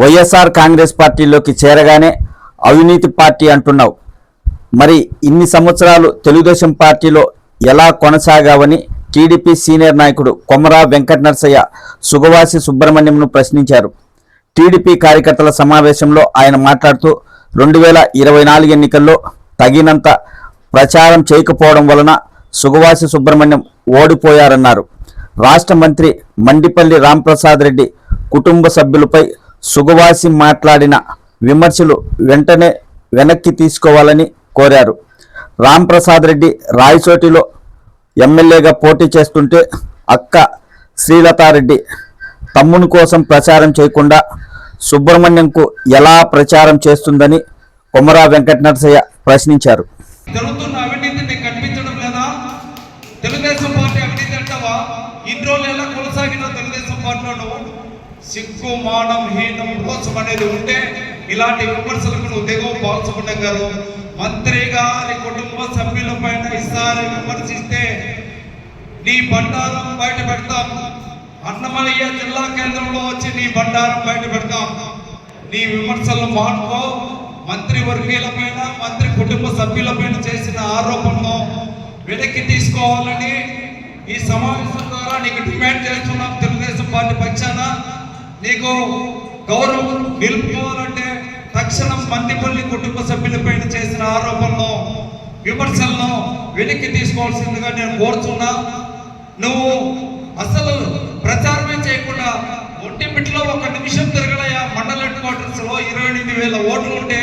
వైఎస్ఆర్ కాంగ్రెస్ పార్టీలోకి చేరగానే అవినీతి పార్టీ అంటున్నావు. మరి ఇన్ని సంవత్సరాలు తెలుగుదేశం పార్టీలో ఎలా కొనసాగావని టీడీపీ సీనియర్ నాయకుడు కొమరా వెంకట నరసయ్య సుగవాసి సుబ్రహ్మణ్యంను ప్రశ్నించారు. టీడీపీ కార్యకర్తల సమావేశంలో ఆయన మాట్లాడుతూ రెండు వేల ఇరవై నాలుగు ఎన్నికల్లో తగినంత ప్రచారం చేయకపోవడం వలన సుగవాసి సుబ్రహ్మణ్యం ఓడిపోయారన్నారు. రాష్ట్ర మంత్రి మండిపల్లి రాంప్రసాద్ రెడ్డి కుటుంబ సభ్యులపై సుగవాసి మాట్లాడిన విమర్శలు వెంటనే వెనక్కి తీసుకోవాలని కోరారు. రాంప్రసాద్ రెడ్డి రాయచోటిలో ఎమ్మెల్యేగా పోటీ చేస్తుంటే అక్క శ్రీలతారెడ్డి తమ్ముని కోసం ప్రచారం చేయకుండా సుబ్రహ్మణ్యంకు ఎలా ప్రచారం చేస్తుందని కొమరా వెంకట నరసయ్య ప్రశ్నించారు జరుగుతున్న కనిపించడం లేదా? తెలుగుదేశం పార్టీ అవినీతి అంటావా? ఇన్ని రోజులు ఎలా కొనసాగిన తెలుగుదేశం పార్టీలో సిగ్గు మానం హీనం రోషం అనేది ఉంటే ఇలాంటి విమర్శలకు నువ్వు దిగువ బాలసుబ్రహ్మణ్యం గారు మంత్రి గారి కుటుంబ సభ్యుల పైన ఇస్తారని విమర్శిస్తే నీ బండారం బయట పెడతాం. అన్నమయ్య జిల్లా కేంద్రంలో వచ్చి నీ బండారం బయట పెడతాం. నీ విమర్శలను మానుకో మంత్రి వర్గీయులపైన మంత్రి కుటుంబ సభ్యులపైన చేసిన ఆరోపణను వెనక్కి తీసుకోవాలని ఈ సమావేశం ద్వారా నీకు డిమాండ్ చేస్తున్నాం తెలుగుదేశం పార్టీ పక్షాన. నీకు గౌరవం నిలుపుకోవాలంటే తక్షణం మందిపల్లి కుటుంబ సభ్యులపైన చేసిన ఆరోపణలు విమర్శలను వెనక్కి తీసుకోవాల్సిందిగా నేను కోరుతున్నా. నువ్వు అసలు ప్రచారమే చేయకుండా ఒంటిమిట్లో ఒక నిమిషం తిరగలయ్యా మండల హెడ్ క్వార్టర్స్లో ఇరవై ఎనిమిది వేల ఓట్లు ఉంటే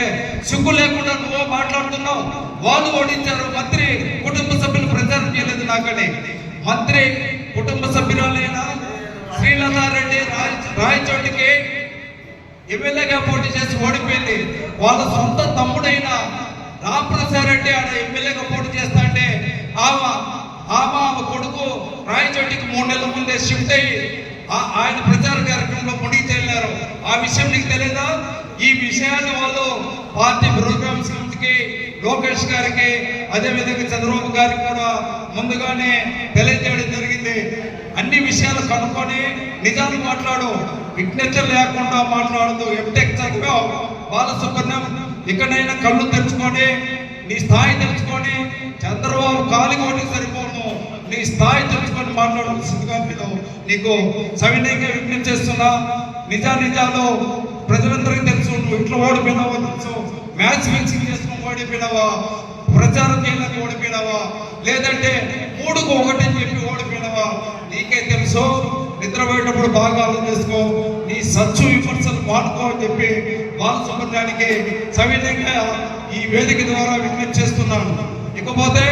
సిగ్గు లేకుండా నువ్వు మాట్లాడుతున్నావు. వాళ్ళు ఓడించారు మంత్రి కుటుంబ సభ్యులు ప్రచారం చేయలేదు నాకని. మంత్రి కుటుంబ సభ్యురాలైన? శ్రీలతారెడ్డి రాయచోటికి ఎమ్మెల్యేగా పోటీ చేసి ఓడిపోయింది. వాళ్ళ సొంత తమ్ముడైన రామప్రసాద్ రెడ్డి ఆడ ఎమ్మెల్యేగా పోటీ చేస్తాంటే ఆమె ఆమె ఆమె కొడుకు రాయచోటికి మూడు నెలల ముందే షిఫ్ట్ అయ్యి ఆ- ఆయన ప్రచార కార్యక్రమంలో మునిగి తేలినారు. ఆ విషయం నీకు తెలియదా ఈ విషయాన్ని వాళ్ళు పార్టీ ప్రోగ్రామ్స్ కమిటీకి లోకేష్ గారికి అదే విధంగా చంద్రబాబు గారికి కూడా ముందుగానే తెలియజేయడం జరిగింది. అన్ని విషయాలు కనుక్కొని నిజాలు మాట్లాడు విజ్ఞత లేకుండా మాట్లాడదు. ఎంటెక్ చదివావు బాలసుబ్రహ్మణ్యం ఇక్కడైనా కళ్ళు తెరుచుకొని నీ స్థాయి తెలుసుకొని చంద్రబాబు కాలి కొట్టి సరిపోను. నీ స్థాయి తెలుసుకొని మాట్లాడాల్సిందిగా నేను నీకు సవినయంగా విజ్ఞప్తి చేస్తున్నా నిజా నిజాలు ప్రజలందరికీ తెలుసు నువ్వు ఇంట్లో ఓడిపోయినావో తెలుసు. మ్యాచ్ ఫిక్సింగ్ చేస్తున్నావు ఓడిపోయినావా? ప్రచారం చేయడానికి ఓడిపోయినావా? లేదంటే మూడుకు ఒకటి అని చెప్పి ఓడిపోయినావా? నీకే తెలుసు నిద్రపోయేటప్పుడు బాగా ఆలోచన చేసుకో. నీ సచ్చు విమర్శలు వాడుకో అని చెప్పి బాలసుబ్రహ్మణ్యానికి సవినయంగా ఈ వేదిక ద్వారా విజ్ఞప్తి చేస్తున్నాను. ఇకపోతే